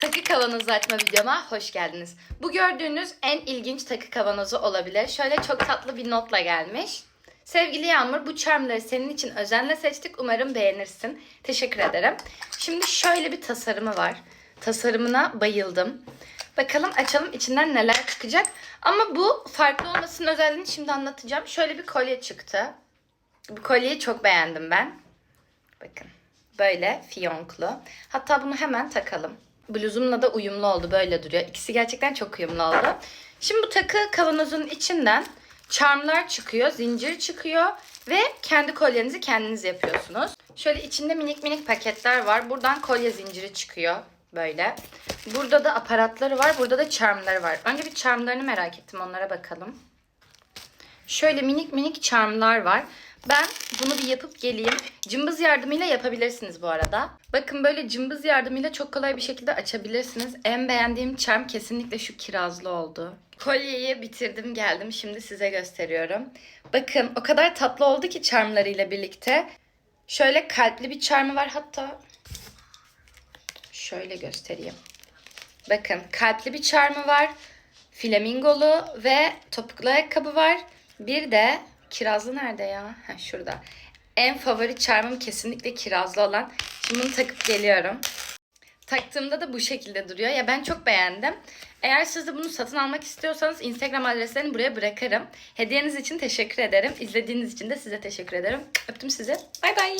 Takı kavanozu açma videoma hoş geldiniz. Bu gördüğünüz en ilginç takı kavanozu olabilir. Şöyle çok tatlı bir notla gelmiş. Sevgili Yağmur bu charmları senin için özenle seçtik. Umarım beğenirsin. Teşekkür ederim. Şimdi şöyle bir tasarımı var. Tasarımına bayıldım. Bakalım açalım içinden neler çıkacak. Ama bu farklı olmasının özelliğini şimdi anlatacağım. Şöyle bir kolye çıktı. Bu kolyeyi çok beğendim ben. Bakın. Böyle fiyonklu. Hatta bunu hemen takalım. Bluzumla da uyumlu oldu. Böyle duruyor. İkisi gerçekten çok uyumlu oldu. Şimdi bu takı kavanozun içinden charmlar çıkıyor. Zincir çıkıyor. Ve kendi kolyenizi kendiniz yapıyorsunuz. Şöyle içinde minik minik paketler var. Buradan kolye zinciri çıkıyor. Böyle. Burada da aparatları var. Burada da charmları var. Önce bir charmlarını merak ettim. Onlara bakalım. Şöyle minik minik charmlar var. Ben bunu bir yapıp geleyim. Cımbız yardımıyla yapabilirsiniz bu arada. Bakın böyle cımbız yardımıyla çok kolay bir şekilde açabilirsiniz. En beğendiğim charm kesinlikle şu kirazlı oldu. Kolyeyi bitirdim geldim. Şimdi size gösteriyorum. Bakın o kadar tatlı oldu ki charmlarıyla birlikte. Şöyle kalpli bir charmı var hatta. Şöyle göstereyim. Bakın kalpli bir charmı var. Flamingolu ve topuklu ayakkabı var. Bir de kirazlı nerede ya? Ha, şurada. En favori charmım kesinlikle kirazlı olan. Şimdi bunu takıp geliyorum. Taktığımda da bu şekilde duruyor. Ya ben çok beğendim. Eğer siz de bunu satın almak istiyorsanız Instagram adreslerini buraya bırakırım. Hediyeniz için teşekkür ederim. İzlediğiniz için de size teşekkür ederim. Öptüm sizi. Bay bay.